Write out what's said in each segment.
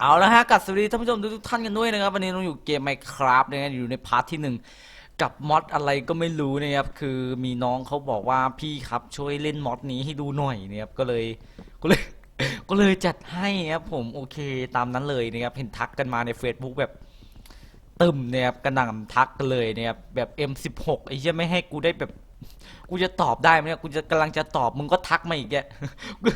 เอาละฮะกับสวัสดีท่านผู้ชมทุกท่านกันด้วยนะครับ วันนี้เราอยู่เกม Minecraft นะครับอยู่ในพาร์ทที่หนึ่งกับมอดอะไรก็ไม่รู้นะครับคือมีน้องเขาบอกว่าพี่ครับช่วยเล่นมอดนี้ให้ดูหน่อยนะครับก็เลยก็เลยก็เลยจัดให้นะครับผมโอเคตามนั้นเลยนะครับเห็นทักกันมาใน Facebook แบบตึมนะครับกระหน่ำทักกันเลยนะครับแบบ M16 ไอ้เหี้ยไม่ให้กูได้แบบกูจะตอบได้ไหมเนี่ยกูจะกำลังจะตอบมึงก็ทักมาอีกแกกู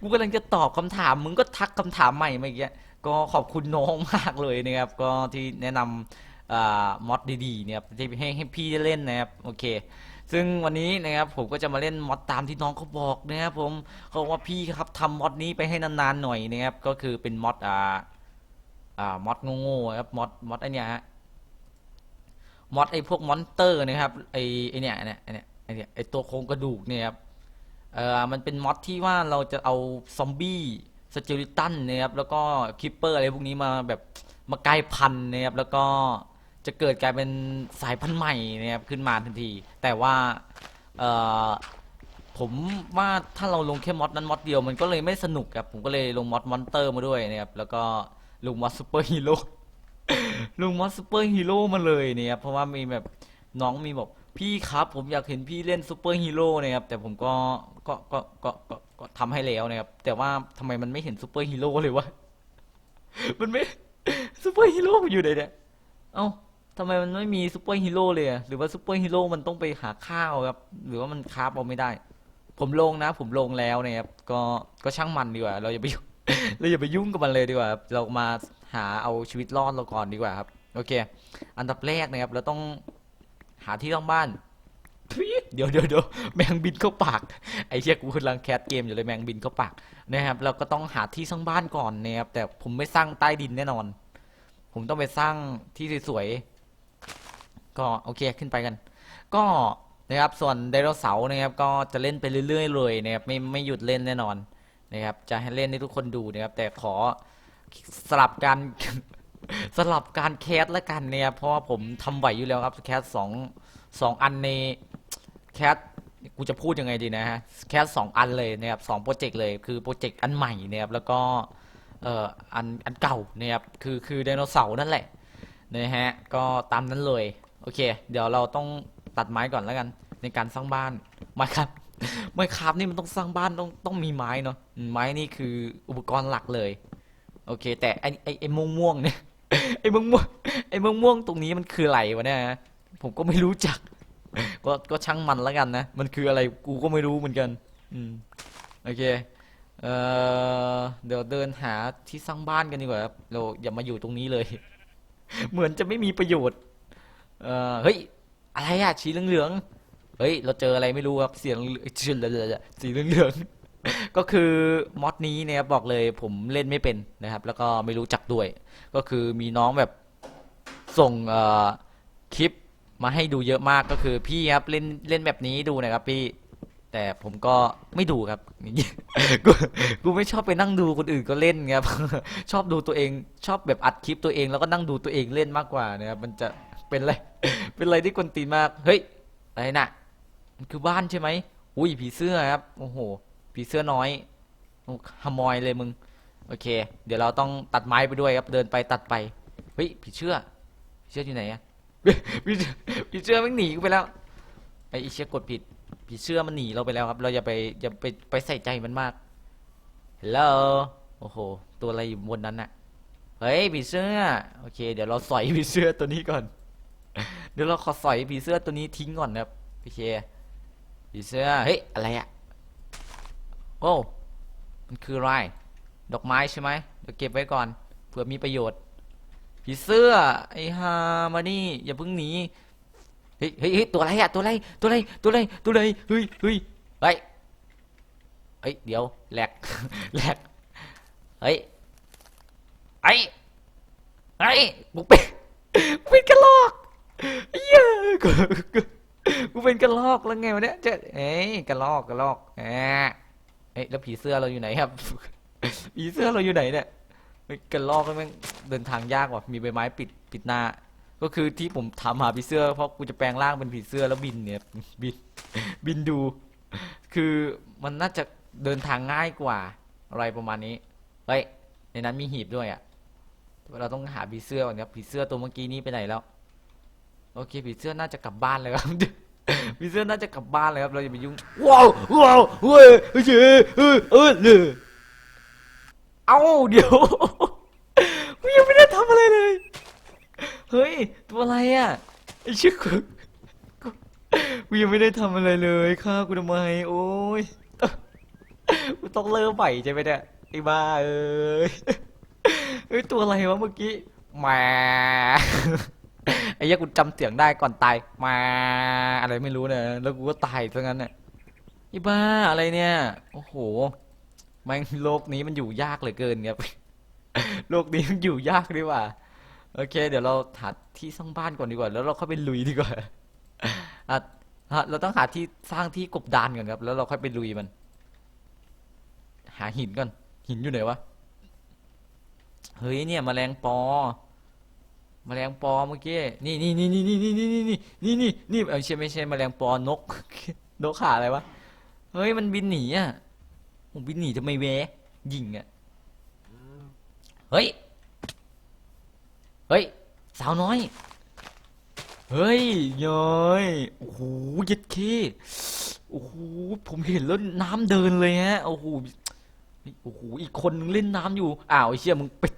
กูกำลังจะตอบคำถามมึงก็ทักคำถามใหม่มาอีกแก ก็ขอบคุณน้องมากเลยนะครับ ก็ที่แนะนำมอดดีๆเนี่ยที่ให้ให้พี่ได้เล่นนะครับโอเค ซึ่งวันนี้นะครับผมก็จะมาเล่นมอดตามที่น้องเขาบอกนะครับผมเขาบอกว่าพี่ครับทำมอดนี้ไปให้นานๆหน่อยนะครับก็คือเป็นมอดอ่าอ่ามอดโง่ๆครับมอดมอดไอเนี้ยฮะมอดไอพวกมอนเตอร์นะครับไอไอเนี่ยไอเนี่ยไอเนี่ยไอเนี่ยไอตัวโครงกระดูกเนี่ยครับเอ่อมันเป็นมอดที่ว่าเราจะเอาซอมบี้ สเจลิตันนะครับแล้วก็คิปเปอร์อะไรพวกนี้มาแบบมาใกลายพันนะครับแล้วก็จะเกิดกลายเป็นสายพันธุ์ใหม่นะครับขึ้นมาทันที แต่ว่าเอ่อผมว่าถ้าเราลงแค่มอดนั้นมอดเดียวมันก็เลยไม่สนุกครับผมก็เลยลงมอดมอนเตอร์มาด้วยนะครับแล้วก็ลงมอดซูเปอร์ฮีโร่ลงมอสซูเปอร์ฮีโร่มาเลยเนี่ยครับเพราะว่ามีแบบน้องมีบอกพี่ครับ ผมอยากเห็นพี่เล่นซูเปอร์ฮีโร่นะครับแต่ผมก็ก็ก็ก็ ก็ก็ทำให้แล้วนะครับ แต่ว่าทำไมมันไม่เห็นซูเปอร์ฮีโร่เลยวะ มันไม่ซูเปอร์ฮีโร่อยู่ไหนเนี่ย เอ้าทำไมมันไม่มีซูเปอร์ฮีโร่เลยอะหรือว่าซูเปอร์ฮีโร่มันต้องไปหาข้าวครับ หรือว่ามันคาฟเอาไม่ได้ ผมลงนะ ผมลงแล้วนะครับ ก็ก็ช่างมันดีกว่า เราอย่าไปเราอย่าไปยุ่งกับมันเลยดีกว่า เรามาหาเอาชีวิตรอดเราก่อนดีกว่าครับ โอเค อันดับแรกนะครับ เราต้องหาที่ตั้งบ้าน เดี๋ยวเดี๋ยวเดี๋ยวแมงบินเข้าปาก ไอ้เชี่ยกูกำลังแคสเกมอยู่เลยแมงบินเข้าปากนะครับเราก็ต้องหาที่สร้างบ้านก่อนนะครับแต่ผมไม่สร้างใต้ดินแน่นอน ผมต้องไปสร้างที่สวยๆก็โอเคขึ้นไปกัน ก็นะครับส่วนไดโนเสาร์นะครับก็จะเล่นไปเรื่อยๆเลยนะครับไม่ไม่หยุดเล่นแน่นอนนะครับจะให้เล่นให้ทุกคนดูนะครับแต่ขอสลับการสลับการแคสละกันเนี่ยเพราะว่าผมทำไหวอยู่แล้วครับแคสสองสองอันใน แคสกูจะพูดยังไงดีนะฮะแคสสองอันเลยนะครับสองโปรเจกต์เลยคือโปรเจกต์อันใหม่นะครับแล้วก็เอ่ออันอันเก่านะครับคือคือไดโนเสาร์นั่นแหละนะฮะก็ตามนั้นเลยโอเค เดี๋ยวเราต้องตัดไม้ก่อนแล้วกัน ในการสร้างบ้านไม้ครับไม้ครับนี่มันต้องสร้างบ้านต้องต้องมีไม้เนาะไม้นี่คืออุปกรณ์หลักเลย โอเค แต่ไอไอไอม่วงม่วงเนี่ยไอม่วงม่วงไอม่วงม่วงตรงนี้มันคืออะไรวะเนี่ยฮะผมก็ไม่รู้จัก ก็ก็ช่างมันแล้วกันนะ มันคืออะไรกูก็ไม่รู้เหมือนกัน อืมโอเคเอ่อเดี๋ยวเดินหาที่สร้างบ้านกันดีกว่าครับเราอย่ามาอยู่ตรงนี้เลย เหมือนจะไม่มีประโยชน์เอ่อเฮ้ยอะไรอะสีเหลืองๆเฮ้ย เราเจออะไรไม่รู้ครับเสียงสีเหลืองๆสีเหลืองๆก็คือมอดนี้เนี่ยบอกเลยผมเล่นไม่เป็นนะครับ แล้วก็ไม่รู้จักด้วย ก็คือมีน้องแบบส่งคลิป มาให้ดูเยอะมากก็คือพี่ครับเล่นเล่นแบบนี้ดูนะครับพี่ แต่ผมก็ไม่ดูครับกูกูไม่ชอบไปนั่งดูคนอื่นก็เล่นครับชอบดูตัวเองชอบแบบอัดคลิปตัวเองแล้วก็นั่งดูตัวเองเล่นมากกว่านะครับมันจะเป็นอะไรเป็นอะไรที่กวนตีนมากเฮ้ยอะไรน่ะมันคือบ้านใช่ไหมอุ้ยผีเสื้อครับโอ้โหผีเสื้อน้อยขโมยเลยมึงโอเค เดี๋ยวเราต้องตัดไม้ไปด้วยครับเดินไปตัดไปเฮ้ยผีเชื่อผีเชื่ออยู่ไหนอะ ผีเชื่อผีเชื่อมันหนีกูไปแล้วไอ้อีเชียกดผิดผีเชื่อมันหนีเราไปแล้วครับ เราอย่าไปอย่าไปไปใส่ใจมันมากฮัลโหลโอ้โห ตัวอะไรอยู่บนนั้นน่ะ เฮ้ยผีเสื้อ โอเค เดี๋ยวเราสอยผีเสื้อตัวนี้ก่อน เดี๋ยวเราขอสอยผีเสื้อตัวนี้ทิ้งก่อนนะครับโอเคผีเสื้อ เฮ้ย อะไรอะโอ้มันคืออะไร ดอกไม้ใช่ไหมเดี๋ยวเก็บไว้ก่อน เผื่อมีประโยชน์ ผีเสื้อ ไอ้ฮามานี่ อย่าเพิ่งหนี เฮ้ยเฮ้ยเฮ้ยตัวอะไรอะตัวอะไรตัวอะไรตัวอะไรตัวอะไรเฮ้ยเฮ้ยเฮ้ยเฮ้ยเดี๋ยวแหลกแหลกเฮ้ยไอ้ไอ้กูเป็นกูเป็นกระลอกเหี้ยกูกูกูเป็นกระลอกแล้วไงวะเนี่ยเจ๊เอ้ยกระลอกกระลอกแอะเอ้ยแล้วผีเสื้อเราอยู่ไหนครับผีเสื้อเราอยู่ไหนเนี่ย ฮ้ยกระลอกแม่งเดินทางยากว่ะมีใบไม้ปิดปิดหน้า ก็คือที่ผมทำหาผีเสื้อ เพราะกูจะแปลงร่างเป็นผีเสื้อแล้วบินเนี่ยบินบินดู คือมันน่าจะเดินทางง่ายกว่า อะไรประมาณนี้เฮ้ยในนั้นมีหีบด้วยอะเราต้องหาผีเสื้อก่อนครับผีเสื้อตัวเมื่อกี้นี้ไปไหนแล้วโอเคผีเสื้อน่าจะกลับบ้านเลยครับผีเสื้อน่าจะกลับบ้านเลยครับเราอย่าไปยุ่งว้าวว้าวเฮ้ยเฮ้ยเออเออเลยเอ้าเดี๋ยว กูยังไม่ได้ทำ อะไรเลย เฮ้ย ตัวอะไรอะไอชื่อกูกูกูยังไม่ได้ทำอะไรเลยฆ่ากูทำไม โอ้ยกูต้องเริ่มใหม่ใช่ไหมเนี่ยไอ้บ้าเอ้ยเฮ้ย ตัวอะไรวะเมื่อกี้แหมาไอ้เหี้ยกูจำเสียงได้ก่อนตายแหมาอะไรไม่รู้เนี่ยแล้วกูก็ตายซะงั้นเนี่ยไอ้บ้าอะไรเนี่ย โอ้โหแม่งโลกนี้มันอยู่ยากเหลือเกินครับ โลกนี้มันอยู่ยากดีกว่า โอเค เดี๋ยวเราหาที่สร้างบ้านก่อนดีกว่า แล้วเราค่อยไปลุยดีกว่าอะฮะเราต้องหาที่สร้างที่กบดานก่อนครับ แล้วเราค่อยไปลุยมัน หาหินก่อน หินอยู่ไหนวะ เฮ้ยเนี่ยแมลงปอ แมลงปอเมื่อกี้ นี่นี่นี่นี่นี่นี่นี่นี่นี่นี่นี่เออใช่ไม่ใช่แมลงปอนก นกขาอะไรวะ เฮ้ยมันบินหนีอะผมบินหนีทำไมแวะยิงอะ เฮ้ย เฮ้ย สาวน้อย เฮ้ยย้อยโอ้โหยัดเคโอ้โหผมเห็นแล้วน้ำเดินเลยฮะโอ้โหโอ้โหอีกคนนึงเล่นน้ำอยู่อ้าวไอ้เชี่ยมึงเป็น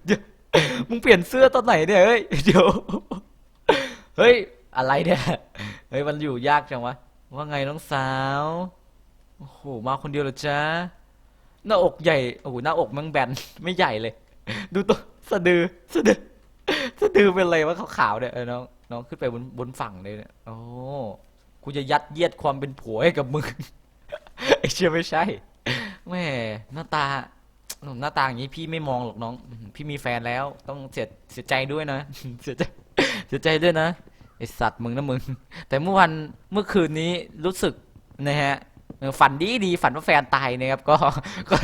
มึงเปลี่ยนเสื้อตอนไหนเนี่ยเฮ้ยเดี๋ยวเฮ้ยอะไรเนี่ยเฮ้ยมันอยู่ยากจังวะว่าไงน้องสาวโอ้โหมาคนเดียวเหรอจ๊ะหน้าอกใหญ่โอ้โหหน้าอกมันแบนไม่ใหญ่เลย ดูตัวสะดือสะดือสะดือเป็นอะไรวะขาวๆเนี่ยเออน้องน้องขึ้นไปบนบนฝั่งเลยเนี่ยโอ้กูจะยัดเยียดความเป็นผัวให้กับมึงไอ้เชื่อไม่ใช่แม่หน้าตาหน้าตาอย่างนี้พี่ไม่มองหรอกน้อง พี่มีแฟนแล้ว ต้องเสียเสียใจด้วยนะเสียใจเสียใจด้วยนะไอสัตว์มึงนะมึง แต่เมื่อวันเมื่อคืนนี้รู้สึกนะฮะ ฝันดีดีฝันว่าแฟนตายนะครับก็ก็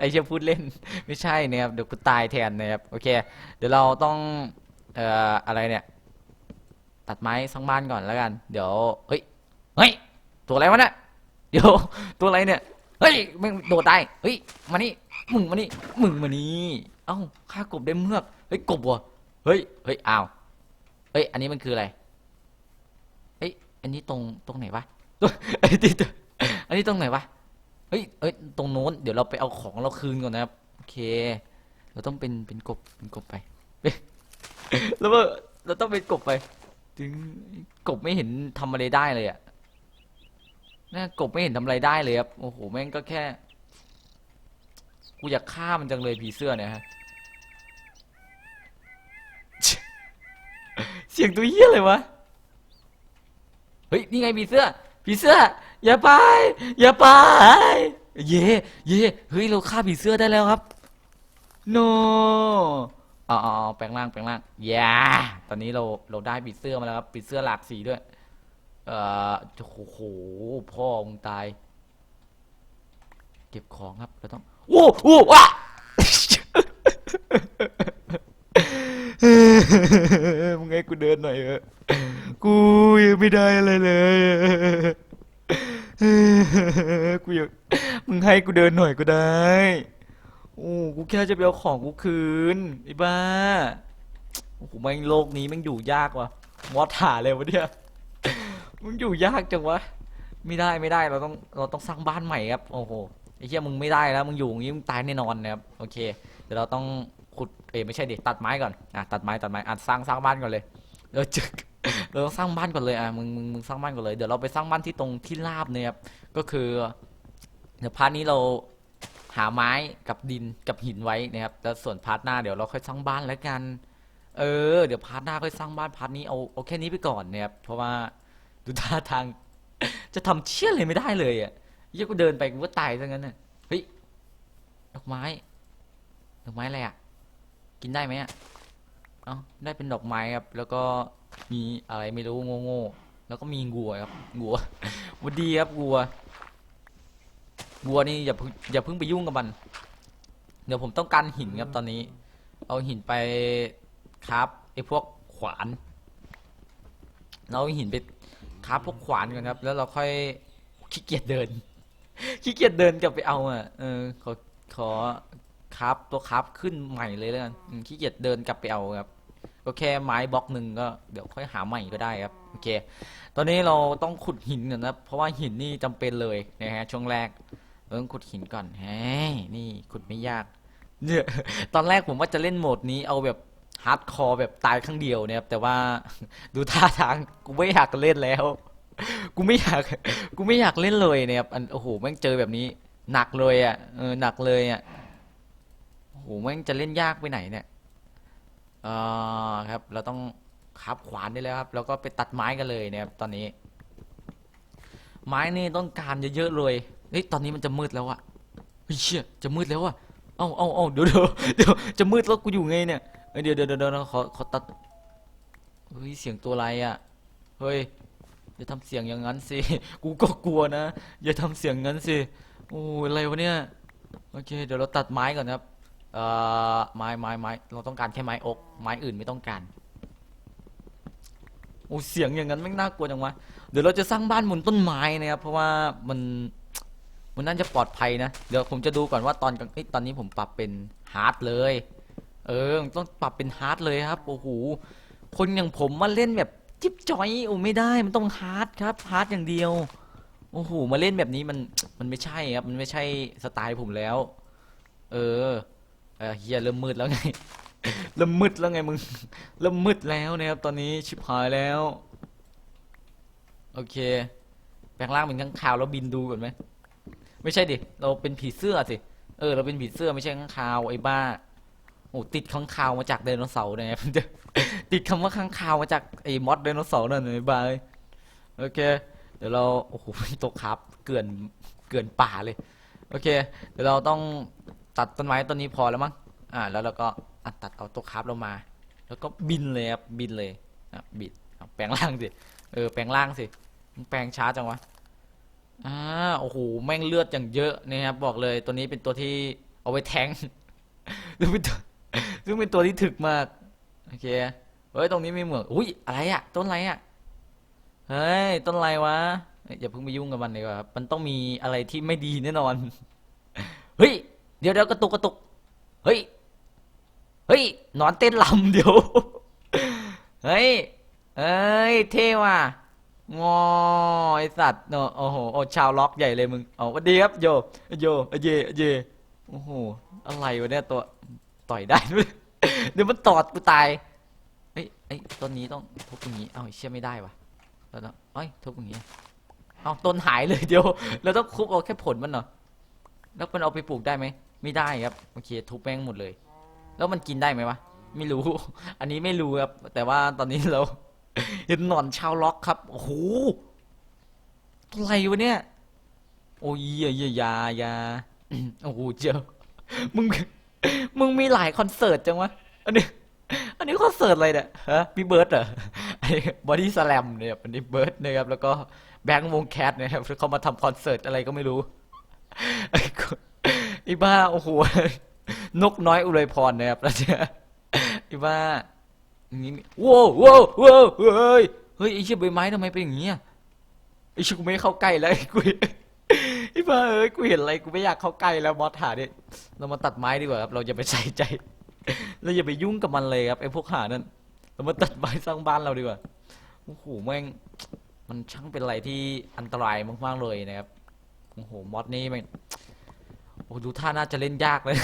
ไอเชี่ยพูดเล่นไม่ใช่นะครับเดี๋ยวกูตายแทนนะครับโอเคเดี๋ยวเราต้องเอ่ออะไรเนี่ย ตัดไม้สังบ้านก่อนแล้วกัน เดี๋ยวเฮ้ยเฮ้ยตัวอะไรวะเนี่ยเดี๋ยวตัวอะไรเนี่ยเฮ้ยมึงโดดได้เฮ้ยมานี่มึงมานี่มึงมานี่เอ้าฆ่ากบได้เมือกเฮ้ยกบวะเฮ้ยเฮ้ยอ้าวเฮ้ยอันนี้มันคืออะไรเฮ้ยอันนี้ตรงตรงไหนวะตัวไอ้ที่ตัว อันนี้ตรงไหนวะ เฮ้ยเฮ้ย ตรงโน้น เดี๋ยวเราไปเอาของเราคืนก่อนนะครับ โอเค เราต้องเป็น เป็นกบ เป็นกบไป แล้วว่าเราต้องเป็นกบไป ถึงกบไม่เห็นทำอะไรได้เลยอะน่ากบไม่เห็นทำอะไรได้เลยครับ โอ้โห แม่งก็แค่ กูอยากฆ่ามันจังเลยผีเสื้อเนี่ยฮะ เสียงตัวเหี้ยเลยวะ เฮ้ย นี่ไงผีเสื้อผีเสื้อ อย่าไป อย่าไป เย่เย่เฮ้ย เราฆ่าผีเสื้อได้แล้วครับ โนอ๋ออ๋ออ๋อแปลงร่างแปลงร่างอย่าตอนนี้เราเราได้ผีเสื้อมาแล้วครับผีเสื้อหลากสีด้วย เอ่อโอ้โหพ่อมึงตาย เก็บของครับเราต้องโอ้โหว้ามึงให้กูเดินหน่อยเออะกูยังไม่ได้อะไรเลย กูยังมึงให้กูเดินหน่อยก็ได้ โอ้กูแค่จะไปเอาของกูคืนไอ้บ้า โอ้โหแม่งโลกนี้แม่งอยู่ยากว่ะมอสถาเลยวะเนี่ยมึงอยู่ยากจังวะ ไม่ได้ไม่ได้เราต้องเราต้องสร้างบ้านใหม่ครับ โอ้โหไอ้เหี้ยมึงไม่ได้แล้วมึงอยู่อย่างนี้มึงตายแน่นอนนะครับโอเคเดี๋ยวเราต้องขุดเอ้ไม่ใช่ดิตัดไม้ก่อนอะตัดไม้ตัดไม้อะสร้างสร้างบ้านก่อนเลยเราจะ เราต้องสร้างบ้านก่อนเลยอะมึงมึงมึงสร้างบ้านก่อนเลยเดี๋ยวเราไปสร้างบ้านที่ตรงที่ราบเนี่ยครับก็คือเดี๋ยวพาร์ทนี้เราหาไม้กับดินกับหินไว้นะครับแล้วส่วนพาร์ทหน้าเดี๋ยวเราค่อยสร้างบ้านแล้วกัน เออ เดี๋ยวพาร์ทหน้าค่อยสร้างบ้านพาร์ทนี้เอาเอาแค่นี้ไปก่อนนะครับเพราะว่าดูท่าทาง จะทำเชี่ยอะไรไม่ได้เลยอะเหี้ยกูเดินไปกูก็ตายซะงั้นน่ะเฮ้ยดอกไม้ดอกไม้อะไรอะกินได้ไหมอะ เอ้าได้เป็นดอกไม้ครับ แล้วก็มีอะไรไม่รู้โง่ๆแล้วก็มีงัวครับงัววัดีครับงัววัวนี่อย่าอย่าเพิ่งไปยุ่งกับมัน เดี๋ยวผมต้องการหินครับตอนนี้ เอาหินไปครับไอ้พวกขวานเราเอาหินไปครับพวกขวานก่อนครับ แล้วเราค่อยขี้เกียจเดินขี้เกียจเดินกลับไปเอาอะเออขอขอครับตัวครับขึ้นใหม่เลยแล้วกันขี้เกียจเดินกลับไปเอาครับ ก็แค่ไม้บล็อกหนึ่งก็เดี๋ยวค่อยหาใหม่ก็ได้ครับโอเค ตอนนี้เราต้องขุดหินก่อนนะเพราะว่าหินนี่จำเป็นเลยนะฮะช่วงแรกเราต้องขุดหินก่อนเฮ้ยนี่ขุดไม่ยากเนี่ยตอนแรกผมว่าจะเล่นโหมดนี้เอาแบบฮาร์ดคอร์แบบตายครั้งเดียวเนี่ยครับแต่ว่าดูท่าทางกูไม่อยากเล่นแล้วกูไม่อยากกูไม่อยากเล่นเลยเนี่ยครับอันโอ้โหแม่งเจอแบบนี้หนักเลยอะเออหนักเลยอะโอ้โหแม่งจะเล่นยากไปไหนเนี่ยเออ ครับ เราต้องคับขวานได้แล้วครับ แล้วก็ไปตัดไม้กันเลยเนี่ยครับตอนนี้ ไม้นี่ต้องการเยอะๆเลยเฮ้ยตอนนี้มันจะมืดแล้วอะเฮ้ยเชี่ยจะมืดแล้วอะเอ้าเอ้าเอ้าเดี๋ยวเดี๋ยวเดี๋ยวจะมืดแล้วกูอยู่ไงเนี่ยเดี๋ยวเดี๋ยวเดี๋ยวเดี๋ยวขอขอตัดเฮ้ยเสียงตัวอะไรอะเฮ้ยอย่าทำเสียงอย่างนั้นสิ กูก็กลัวนะ อย่าทำเสียงงั้นสิ โอ้ยอะไรวะเนี่ย โอเค เดี๋ยวเราตัดไม้ก่อนครับ เอ่อไม้ไม้ไม้เราต้องการแค่ไม้อก ไม้อื่นไม่ต้องการโอ้เสียงอย่างนั้นไม่น่ากลัวจังวะเดี๋ยวเราจะสร้างบ้านบนต้นไม้นะครับเพราะว่ามันมันน่าจะปลอดภัยนะเดี๋ยวผมจะดูก่อนว่าตอนกลางตอนนี้ผมปรับเป็นฮาร์ดเลย เออต้องปรับเป็นฮาร์ดเลยครับโอ้โหคนอย่างผมมาเล่นแบบจิ๊บจอยโอ้ไม่ได้มันต้องฮาร์ดครับฮาร์ดอย่างเดียวโอ้โหมาเล่นแบบนี้มันมันไม่ใช่ครับมันไม่ใช่สไตล์ผมแล้ว เออ เออเฮียเริ่มมืดแล้วไง เริ่มมืดแล้วไงมึง เริ่มมืดแล้วนะครับตอนนี้ชิบหายแล้ว โอเค แปลงร่างเป็นข้างคาวแล้วบินดูก่อนไหม ไม่ใช่ดิ เราเป็นผีเสื้อสิ เออ เราเป็นผีเสื้อไม่ใช่ข้างคาวไอ้บ้า โอ้ติดข้างคาวมาจากไดโนเสาร์เนี่ยติดคำว่าข้างคาวมาจากไอ้มอสไดโนเสาร์นั่นไอ้บ้าเอ้ยโอเค เดี๋ยวเรา โอ้โหตกครับ เกลื่อน เกลื่อนป่าเลย โอเค เดี๋ยวเราต้อง ตัดต้นไม้ต้นนี้พอแล้วมั้งอ่าแล้วเราก็อตัดเอาตัวคราฟเรามา แล้วก็บินเลยครับบินเลยอะบิดแปลงร่างสิเออแปลงร่างสิแปลงช้าจังวะอ่าโอ้โหแม่งเลือดอย่างเยอะนะครับบอกเลยตัวนี้เป็นตัวที่เอาไว้แทงซึ่งเป็นตัวซึ่งเป็นตัวที่ถึกมากโอเคเฮ้ยตรงนี้มีเหมืองอุ้ยอะไรอะต้นอะไรอะเฮ้ยต้นอะไรวะเอ้ยอย่าเพิ่งไปยุ่งกับมันเลยครับมันต้องมีอะไรที่ไม่ดีแน่นอนเฮ้ย เดี๋ยวเดี๋ยวกระตุกกระตุก เฮ้ย เฮ้ยนอนเต้นลำเดี๋ยว เฮ้ย เอ้ย เท่ว่ะงอไอสัตว์เนอะโอ้โห โอ้ชาวล็อกใหญ่เลยมึงเอาวัสดีครับโย โย เย เย โอ้โห อะไรวะเนี่ยตัว ต่อยได้ด้วยเดี๋ยวมันตอดกูตายเอ้ยเอ้ยต้นนี้ต้องทุบอย่างนี้ เอ้าเชื่อไม่ได้วะแล้วต้องเอ้ยทุบอย่างนี้ เอาต้นหายเลยเดี๋ยว เราต้องคุบเอาแค่ผลมันเหรอแล้วมันเอาไปปลูกได้ไหม ไม่ได้ครับโอเคทุบแม่งหมดเลย แล้วมันกินได้ไหมวะไม่รู้ อันนี้ไม่รู้ครับ แต่ว่าตอนนี้เราเห็นหนอนชาวล็อกครับโอ้โหอะไรวะเนี่ยโอ้ยยายายายาโอ้โหเจอมึงมึงมีหลายคอนเสิร์ตจังวะอันนี้อันนี้คอนเสิร์ตอะไรเนี่ยฮะพี่เบิร์ดเหรอไอ้บอดี้สแลมเนี่ยอันนี้เบิร์ดนะครับแล้วก็แบงค์วงแคทนะครับเขามาทำคอนเสิร์ตอะไรก็ไม่รู้ไอ้คนไอ้บ้า โอ้โห นกน้อยอุไรพรนะครับแล้วเนี่ยอ้บ้าอย่างนี้ว้าวว้วว้วเฮ้ย เฮ้ยไอ้เชี่ยใบไม้ทำไมเป็นอย่างนี้อะไอ้ชี่ยกูไม่เข้าใกล้แล้วไอ้กูไอ้บ้าเอ้ยกูเห็นอะไรกูไม่อยากเข้าใกล้แล้วมอสหาเนี่ยเรามาตัดไม้ดีกว่าครับ เราอย่าไปใส่ใจ เราอย่าไปยุ่งกับมันเลยครับไอ้พวกหานั่น เรามาตัดไม้สร้างบ้านเราดีกว่า โอ้โหแม่ง มันช่างเป็นอะไรที่อันตรายมากๆเลยนะครับ โอ้โหมอสนี่แม่ง โอ้ดูท่าน่าจะเล่นยากเลย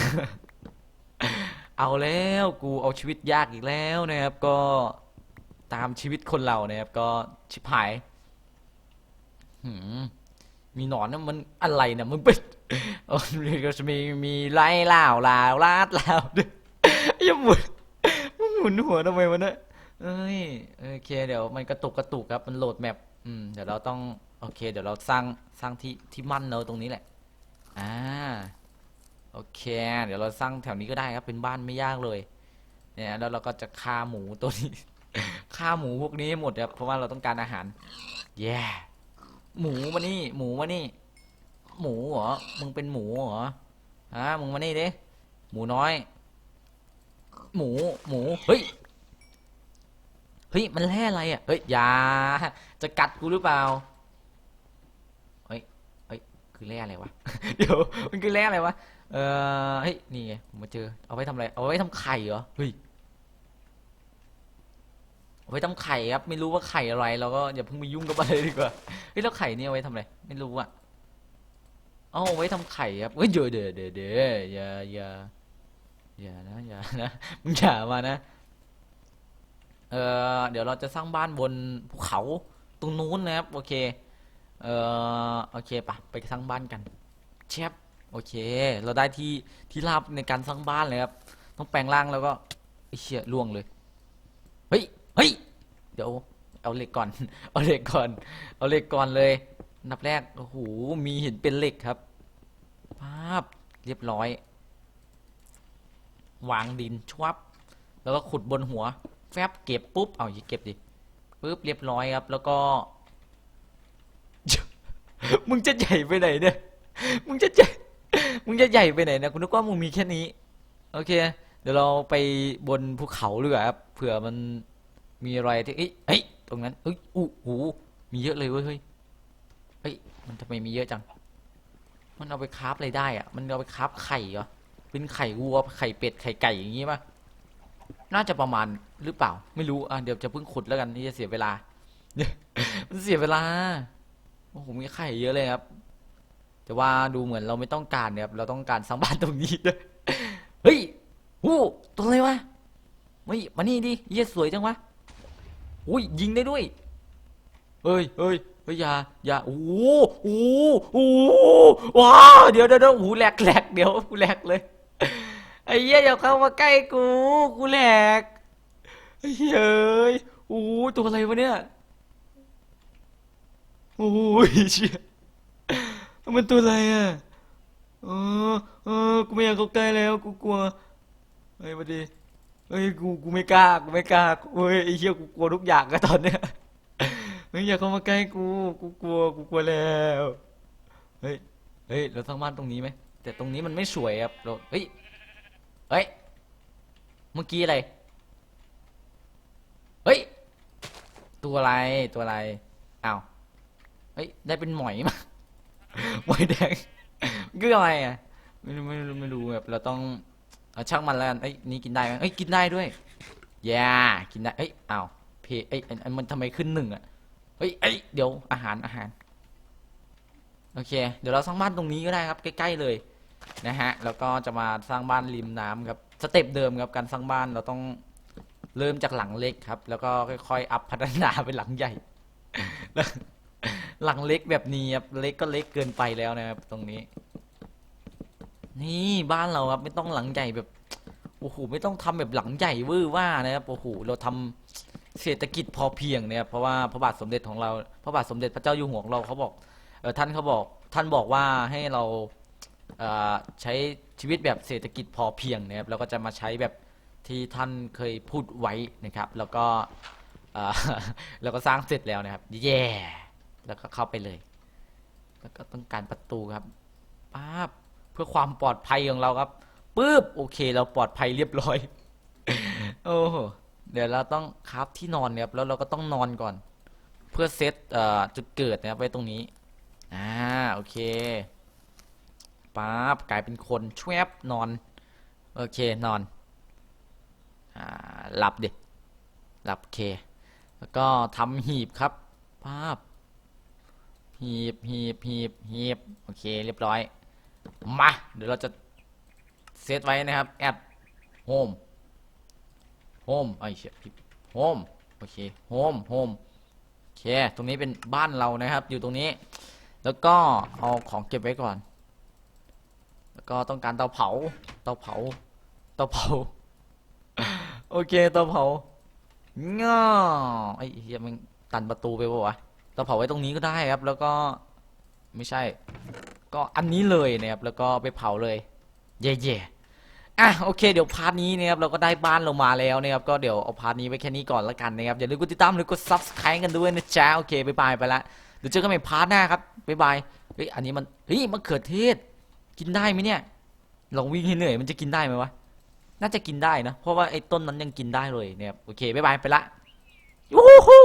เอาแล้วกูเอาชีวิตยากอีกแล้วนะครับ ก็ตามชีวิตคนเรานะครับ ก็ชิบหายหืมมีหนอนนะมันอะไรนะมึงเป็นก็จะมีมีไล่ล่าวลาวลาดลาวด้วยอย่าหมุนมึงหมุนหัวทำไมวะเนี่ยเอ้ยโอเคเดี๋ยวมันกระตุกกระตุกครับมันโหลดแมปอืมเดี๋ยวเราต้องโอเค เดี๋ยวเราสร้างสร้างที่ที่มั่นเนอะตรงนี้แหละ อ่าโอเค เดี๋ยวเราสร้างแถวนี้ก็ได้ครับ เป็นบ้านไม่ยากเลย เนี่ย แล้วเราก็จะฆ่าหมูตัวนี้ ฆ่าหมูพวกนี้หมดครับ เพราะว่าเราต้องการอาหาร แย่หมูมานี่ หมูมานี่ หมูเหรอ มึงเป็นหมูเหรอฮะมึงมานี่ดิ หมูน้อย หมู หมู เฮ้ย เฮ้ย มันแร่อะไรอะ เฮ้ย อย่า จะกัดกูหรือเปล่า คือแร่อะไรวะ เดี๋ยวมันคือแร่อะไรวะ เออเฮ้ยนี่ไงผมมาเจอ เอาไว้ทำอะไร เอาไว้ทำไข่เหรอ เฮ้ย เอาไว้ทำไข่ครับ ไม่รู้ว่าไข่อะไร เราก็อย่าเพิ่งไปยุ่งกับมันเลยดีกว่า เฮ้ยแล้วไข่นี่เอาไว้ทำอะไร ไม่รู้อะเอาเอาไว้ทำไข่ครับเฮ้ยเดี๋ยวเดี๋ยวเดี๋ยวเดี๋ยวอย่าอย่าอย่านะอย่านะมึงอย่ามานะเออเดี๋ยวเราจะสร้างบ้านบนภูเขาตรงนู้นนะครับ โอเค เออโอเคปะไปสร้างบ้านกันแชปโอเค เราได้ที่ที่ราบในการสร้างบ้านเลยครับต้องแปลงร่างแล้วก็ไอ้เชี่ยล่วงเลยเฮ้ยเฮ้ยเดี๋ยวเอาเหล็กก่อน เอาเหล็กก่อน เอาเหล็กก่อนเลย นับแรก โอ้โห มีเห็นเป็นเหล็กครับภาพเรียบร้อย วางดินชวับ แล้วก็ขุดบนหัว แฟบเก็บปุ๊บ เอาอย่าเก็บดิ ปุ๊บ เรียบร้อยครับ แล้วก็ มึงจะใหญ่ไปไหนเนี่ย มึงจะใหญ่ มึงจะใหญ่ไปไหนเนะคุณนึกว่ามึงมีแค่นี้ โอเค เดี๋ยวเราไปบนภูเขาดีกว่าครับ เผื่อมันมีอะไรที่ เอ้ยเอ้ย ตรงนั้น เอ้ยอู้หูมีเยอะเลยเว้ย เฮ้ย เฮ้ย มันทำไมมีเยอะจัง มันเอาไปคราฟอะไรได้อะมันเอาไปคราฟไข่เหรอ เป็นไข่วัว ไข่เป็ด ไข่ไก่อย่างงี้ป่ะ น่าจะประมาณหรือเปล่า ไม่รู้ อะ เดี๋ยวจะเพิ่งขุดแล้วกันนี่จะเสียเวลา มันเสียเวลา โอ้โหมีไข่เยอะเลยครับ แต่ว่าดูเหมือนเราไม่ต้องการเนี่ยครับเราต้องการสร้างบ้านตรงนี้ด้วยเฮ้ยหูตัวอะไรวะเฮ้ยมานี่ดิเยี่ยสวยจังวะอุ้ยยิงได้ด้วยเฮ้ยเฮ้ยเฮ้ยอย่าอย่าโอ้โหโอ้โหโอ้ว้าวเดี๋ยวเดี๋ยวโอ้โหแหลกแหลกเดี๋ยวกูแหลกเลยไอ้เหี้ยอย่าเข้ามาใกล้กูกูแหลกเหี้ยเอ้ยโอ้โหตัวอะไรวะเนี่ย โอ้ยเชี่ยมันตัวอะไรอะเออเออกูไม่อยากเข้าใกล้แล้วกูกลัวเฮ้ยมาดีเฮ้ยกูกูไม่กล้ากูไม่กล้าเฮ้ยไอ้เหี้ยกูกลัวทุกอย่างอะตอนเนี้ยเฮ้ยอย่าเข้ามาใกล้กูกูกลัวกูกลัวแล้วเฮ้ยเฮ้ยเราสร้างบ้านตรงนี้ไหมแต่ตรงนี้มันไม่สวยครับเราเฮ้ยเฮ้ยเมื่อกี้อะไรเฮ้ยตัวอะไรตัวอะไรอ้าว เฮ้ยได้เป็นหมอยมาหมอยแดงคืออะไรอะไม่รู้ไม่รู้ไม่รู้แบบเราต้องเอาช่างมันแล้วกันเอ้ยนี่กินได้ไหมเอ้ยกินได้ด้วยย่ากินได้เอ้ยอ้าวเพเอ้ยอันมันทำไมขึ้นหนึ่งอะเฮ้ยเอ้ยเดี๋ยวอาหารอาหารโอเค เดี๋ยวเราสร้างบ้านตรงนี้ก็ได้ครับ ใกล้ๆเลยนะฮะแล้วก็จะมาสร้างบ้านริมน้ำครับสเต็ปเดิมครับการสร้างบ้านเราต้องเริ่มจากหลังเล็กครับ แล้วก็ค่อยๆอัพพัฒนาเป็นหลังใหญ่แล้ว หลังเล็กแบบนี้ครับเล็กก็เล็กเกินไปแล้วนะครับตรงนี้ นี่บ้านเราครับไม่ต้องหลังใหญ่แบบโอ้โหไม่ต้องทำแบบหลังใหญ่เวอร์ว่านะครับโอ้โหเราทำเศรษฐกิจพอเพียงเนี่ยเพราะว่าพระบาทสมเด็จของเราพระบาทสมเด็จพระเจ้าอยู่หัวของเราเขาบอกเออท่านเขาบอกท่านบอกว่าให้เราเใช้ชีวิตแบบเศรษฐกิจพอเพียงนะครับเราก็จะมาใช้แบบที่ท่านเคยพูดไว้นะครับ แล้วก็เอ่อแล้วก็สร้างเสร็จแล้วนะครับเย่ แล้วก็เข้าไปเลย แล้วก็ต้องการประตูครับป๊าบเพื่อความปลอดภัยของเราครับปึ๊บโอเค เราปลอดภัยเรียบร้อยโอ้โหเดี๋ยวเราต้องคราฟที่นอนเนี่ยครับแล้วเราก็ต้องนอนก่อน เพื่อเซตเอ่อจุดเกิดนะครับไว้ตรงนี้อ่าโอเคปั๊บกลายเป็นคนชวบนอนโอเคนอนอ่าหลับดิหลับเค แล้วก็ทำหีบครับปั๊บ หีบหีบหีบหีบโอเคเรียบร้อย มา เดี๋ยวเราจะเซตไว้นะครับแอดโฮมโฮมไอ้เชี่ยผิดโฮมโอเคโฮมโฮมโอเค ตรงนี้เป็นบ้านเรานะครับ อยู่ตรงนี้ แล้วก็เอาของเก็บไว้ก่อน แล้วก็ต้องการเตาเผา เตาเผา เตาเผา โอเค เตาเผาง้อไอ้เฮียมันตันประตูไปปะวะ เตาเผาไว้ตรงนี้ก็ได้ครับ แล้วก็ไม่ใช่ ก็อันนี้เลยนะครับ แล้วก็ไปเผาเลย เย่เย่อะโอเค เดี๋ยวพาร์ทนี้นะครับเราก็ได้บ้านเรามาแล้วนะครับก็เดี๋ยวเอาพาร์ทนี้ไว้แค่นี้ก่อนละกันนะครับอย่าลืมกดติดตามหรือกด subscribe กันด้วยนะจ๊ะโอเคบายบายไปละเดี๋ยวเจอกันใหม่พาร์ทหน้าครับบายบายเฮ้ยอันนี้มันเฮ้ยมะเขือเทศ กินได้ไหมเนี่ยลองวิ่งให้เหนื่อยมันจะกินได้ไหมวะน่าจะกินได้นะ เพราะว่าไอ้ต้นนั้นยังกินได้เลยเนี่ยโอเคบายบายไปละยูฮู